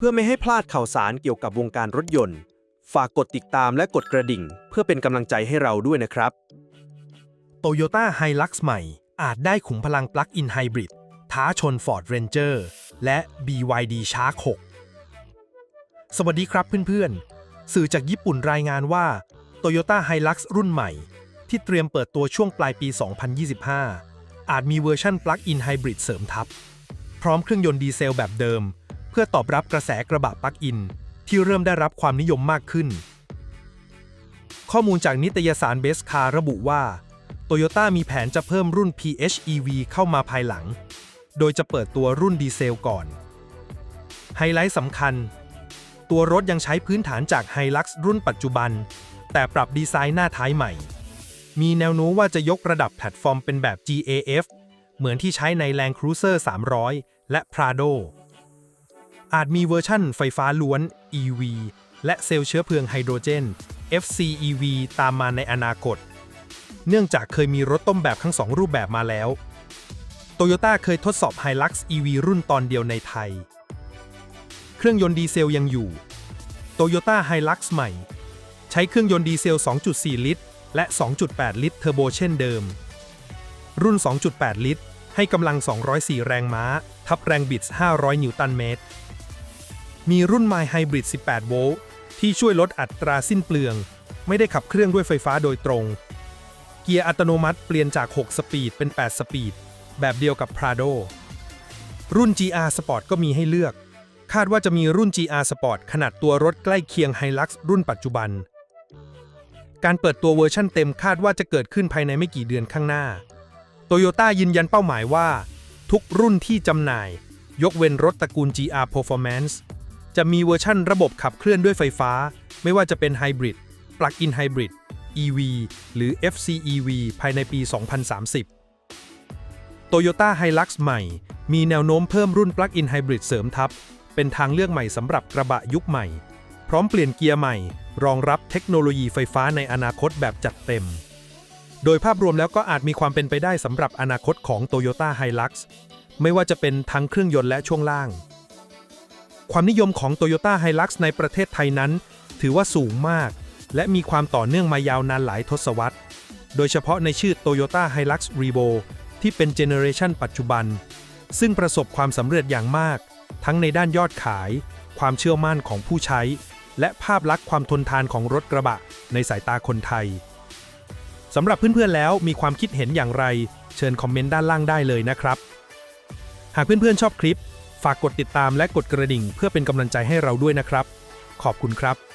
เพื่อไม่ให้พลาดข่าวสารเกี่ยวกับวงการรถยนต์ ฝากกดติดตามและกดกระดิ่ง เพื่อเป็นกำลังใจให้เราด้วยนะครับ Toyota Hilux ใหม่ อาจได้ขุมพลังปลั๊กอินไฮบริดท้าชน Ford Ranger และ BYD Shark 6 สวัสดีครับเพื่อนๆ สื่อจากญี่ปุ่นรายงานว่า Toyota Hilux รุ่นใหม่ ที่เตรียมเปิดตัวช่วงปลายปี 2025 อาจมีเวอร์ชั่นปลั๊กอินไฮบริดเสริมทับ พร้อมเครื่องยนต์ดีเซลแบบเดิม พื่อตอบรับกระแสกระบะปลั๊กอิน ที่เริ่มได้รับความนิยมมากขึ้น ข้อมูลจากนิตยสารเบสคาระบุว่าโตโยต้ามีแผนจะเพิ่มรุ่น PHEV เข้ามาภายหลัง โดยจะเปิดตัวรุ่นดีเซลก่อน ไฮไลท์สำคัญ ตัวรถยังใช้พื้นฐานจาก Hilux รุ่นปัจจุบัน แต่ปรับดีไซน์หน้าท้ายใหม่ มีแนวโน้มว่าจะยกระดับแพลตฟอร์มเป็นแบบ GAF เหมือนที่ใช้ใน Land Cruiser 300 และ Prado อาจมีเวอร์ชั่นไฟฟ้าล้วน EV และเซลล์เชื้อเพลิงไฮโดรเจน FCEV ตามมาในอนาคต เนื่องจากเคยมีรถต้มแบบทั้งสองรูปแบบมาแล้ว โตโยต้าเคยทดสอบ Hilux EV รุ่นตอนเดียวในไทย เครื่องยนต์ดีเซลยังอยู่โตโยต้า Hilux ใหม่ ใช้เครื่องยนต์ดีเซล 2.4 ลิตร และ 2.8 ลิตรเทอร์โบเช่นเดิม รุ่น 2.8 ลิตร ให้กำลัง 204 แรงม้า ทับแรงบิด 500 นิวตันเมตร มีรุ่น My Hybrid 18 โวลต์ที่ช่วยลดอัตราสิ้นเปลือง ไม่ได้ขับเครื่องด้วยไฟฟ้าโดยตรง เกียร์อัตโนมัติเปลี่ยนจาก 6 สปีดเป็น 8 สปีด แบบเดียวกับ Prado รุ่น GR Sport ก็มีให้เลือก คาดว่าจะมีรุ่น GR Sport ขนาดตัวรถใกล้เคียง Hilux รุ่นปัจจุบัน การเปิดตัวเวอร์ชั่นเต็มคาดว่าจะเกิดขึ้นภายในไม่กี่เดือนข้างหน้า โตโยต้ายืนยันเป้าหมายว่า ทุกรุ่นที่จำหน่าย ยกเว้นรถตระกูล GR Performance จะมีเวอร์ชั่นระบบขับเคลื่อนด้วยไฟฟ้า ไม่ว่าจะเป็นไฮบริด Plug-in Hybrid EV หรือ FCEV ภายในปี 2030 Toyota Hilux ใหม่ มีแนวโน้มเพิ่มรุ่น Plug-in Hybrid เสริมทับ เป็นทางเลือกใหม่สำหรับกระบะยุคใหม่ พร้อมเปลี่ยนเกียร์ใหม่ รองรับเทคโนโลยีไฟฟ้าในอนาคตแบบจัดเต็ม โดยภาพรวมแล้วก็อาจมีความเป็นไปได้สำหรับอนาคตของ Toyota Hilux ไม่ว่าจะเป็นทั้งเครื่องยนต์และช่วงล่าง ความนิยมของ Toyota Hilux ในประเทศไทยนั้น ถือว่าสูงมาก และมีความต่อเนื่องมายาวนานหลายทศวรรษ โดยเฉพาะในชื่อ Toyota Hilux Revo ที่เป็นเจเนอเรชันปัจจุบัน ซึ่งประสบความสำเร็จอย่างมาก ทั้งในด้านยอดขาย ความเชื่อมั่นของผู้ใช้ และภาพลักษณ์ความทนทานของรถกระบะ ในสายตาคนไทยสำหรับเพื่อนๆแล้วมีความคิดเห็นอย่างไร เชิญคอมเมนต์ด้านล่างได้เลยนะครับ หากเพื่อนๆชอบคลิป ฝากกดติดตามและกดกระดิ่งเพื่อเป็นกำลังใจให้เราด้วยนะครับ ขอบคุณครับ